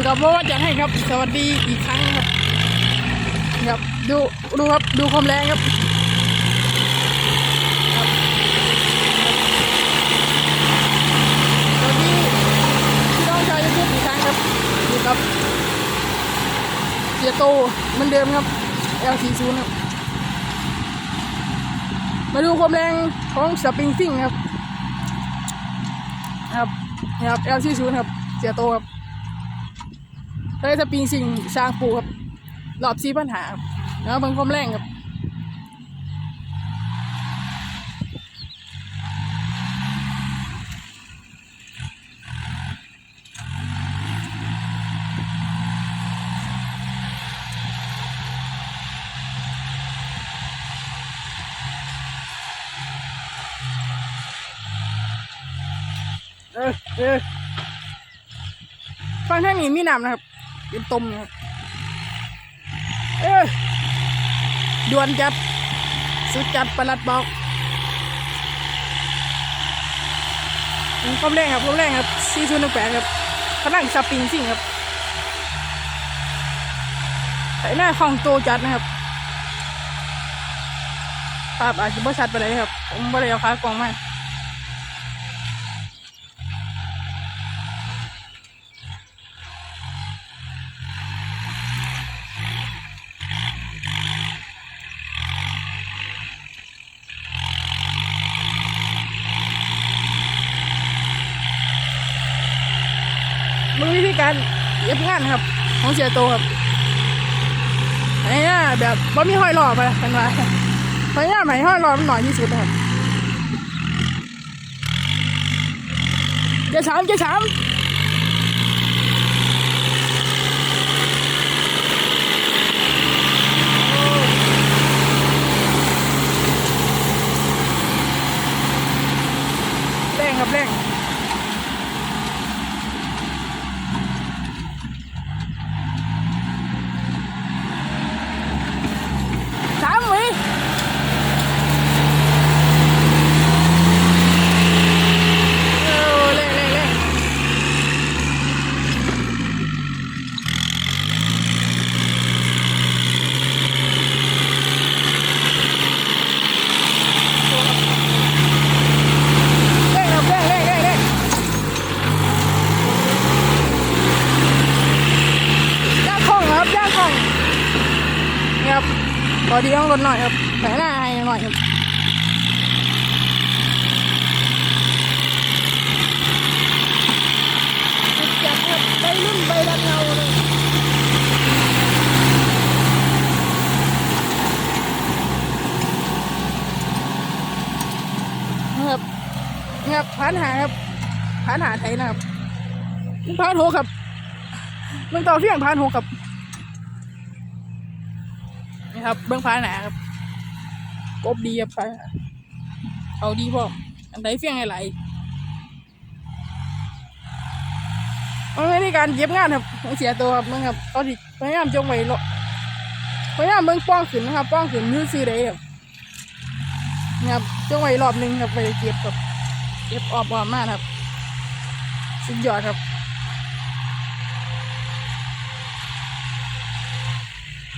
อยู่กับว่าจะให้ครับ สวัสดีอีกครั้งครับครับดูดูครับดูความแรงครับครับสวัสดีพี่น้องชาวยูทูบอีกครั้งครับอยู่กับเสียโตเหมือนเดิมครับ L40 ครับมาดูความแรงของสปริงซิ่งครับ ครับครับ L40 ครับเสียโตครับ ได้สปริงซิ่งสร้างปูครับรอบซีปัญหาแล้วเบิ่งความแรงครับเออเออฟังท่างนี้มีน้ำนะครับ เป็นต้มนะครับเออด่วนจัดสุดจัดประหลัดบอกความแรงครับความแรงครับซีซูนแปดครับพลังสปริงซิ่งครับไอ้หน้าของโตจัดนะครับภาพอาจจะไม่ชัดไปเลยครับ ผมไม่ได้เอาขากล้องมา มือวิธีการเย็บงานครับ ของเสียโตครับไอ้นี่ยแบบว่มีห้อยหลอไปเป็นไรไอ้นี่ยไหมห้อยหลอมันหน่อยที่สุดครับเจะสามเจะสามแรงครับแรง สามวิเออเร่งเร่งเร่งเร่งครับเร่งเร่งเร่งเร่งย่างคล่องครับย่างคล่อง นี่ครับ บอดี้ต้องลดหน่อยครับแผลหน้าให้หน่อยครับจัดครับใบรุ่นใบดันเงาเลยนะครับนี่ครับผ่านหาครับผ่านหาไทยนะครับผ่านโหครับมันต่อเพียงผ่านโหครับ ครับ เบื้องฟ้าหนาครับกบดีครับเอาดีพ่ออันใดเฟี้ยงไหลมันไม่ได้การเย็บงานครับมันเสียตัวครับมึงครับเขาดิพยายามจงไว้หรอกพยายามเบื้องป้องขึ้นนะครับ ป้องขึ้นยืดซื้อได้ครับนี่ครับจงไว้รอบหนึงครับไปเก็บครับเก็บออกออกมากครับ สุดยอดครับ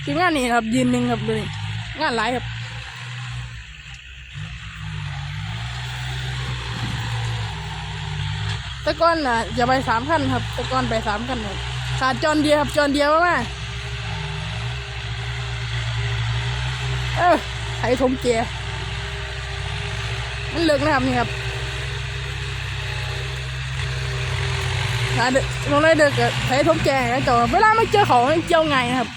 ทีมงานนี่ครับ ยืนหนึ่งครับเลยงานหลายครับตะก้อนน่ะอย่าไปสามขั้นครับตะก้อนไปสามขั้นครับขาดจอนเดียวครับจอนเดียวมากเออไถถมเกียร์มันเลิกนะครับนี่ครับนะเด็กลงเลยเด็กกับไถถมแกงนะจอเวลาไม่เจอขามันเจียวไงนะครับ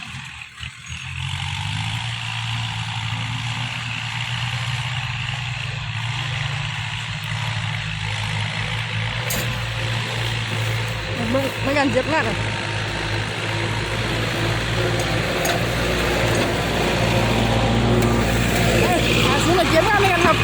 ไม่กันเจ็บงานอะเอ้ยหาซื้อมาเจ็บงานด้วยกันครับ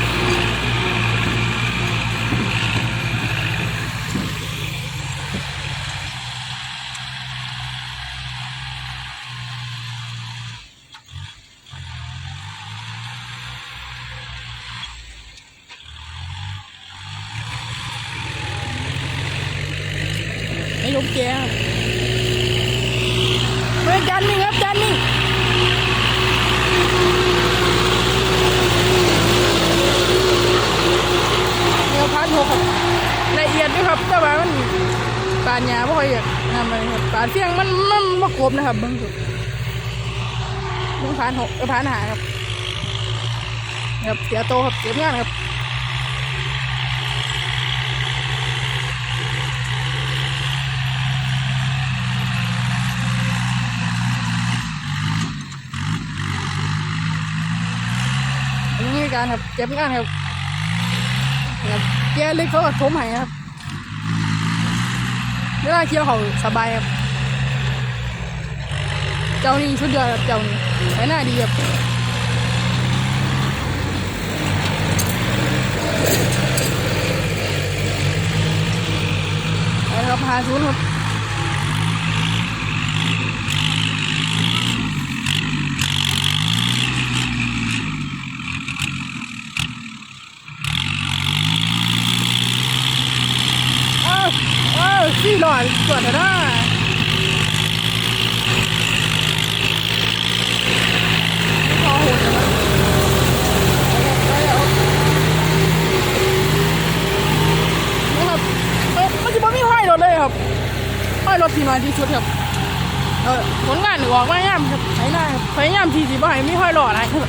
ยกแกครับจานนิ่ครับจานนิ่งเดี๋ยวพันหกครับละเอียดด้วยครับแต่ว่ามันปานยาไม่ค่อยอยากนำเลยครับปานเสียงมันมันไมากรบนะครับบางจุดบางพันหกเอ้ยพันหาครับครับเสียโตครับเสียงานครับ อันนี้การครับ เก็บงานครับครับแกเล็กเขาก็ทมให้ครับเวลาเคี้ยวเขาสบายครับ เจ้านี่ชุดยอดครับเจ้านี่ใช้หน้าดีครับไปครับหาศูนย์ครับ เอ้าเอ้า สี่หลอดกดนะพอหุ่นนะนะครับเอ้ยมันจะไม่มีห้อยรถเลยครับห้อยรถที่มาที่ชุดครับเออผลงานหนึ่งออกมาย่ำครับใช้หน้าครับใช้ย่ำทีสิบ่ให้มีห้อยหล่ออะไรครับ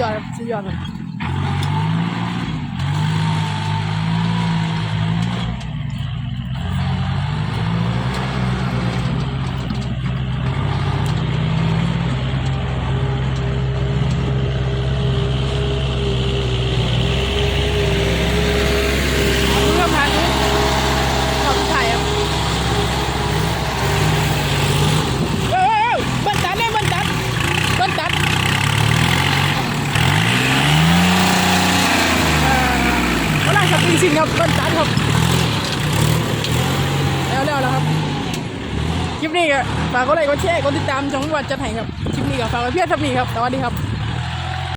งานสุดยอดครับสุดยอดครับเอามือมาพันขอบถ่ายครับ เอ้ยเบิ้ลตัดเลยเบิ้ลตัดเบิ้ลตัดเอ่อก จริงๆครับเบิ้ลตันครับแล้วแล้วแล้วครับ คลิปนี้ก็ฝากกดไลค์กดแชร์กดติดตามช่องวัดจัดให้ครับ คลิปนี้ก็ฝากไว้เพียงเท่านี้ครับ สวัสดีครับ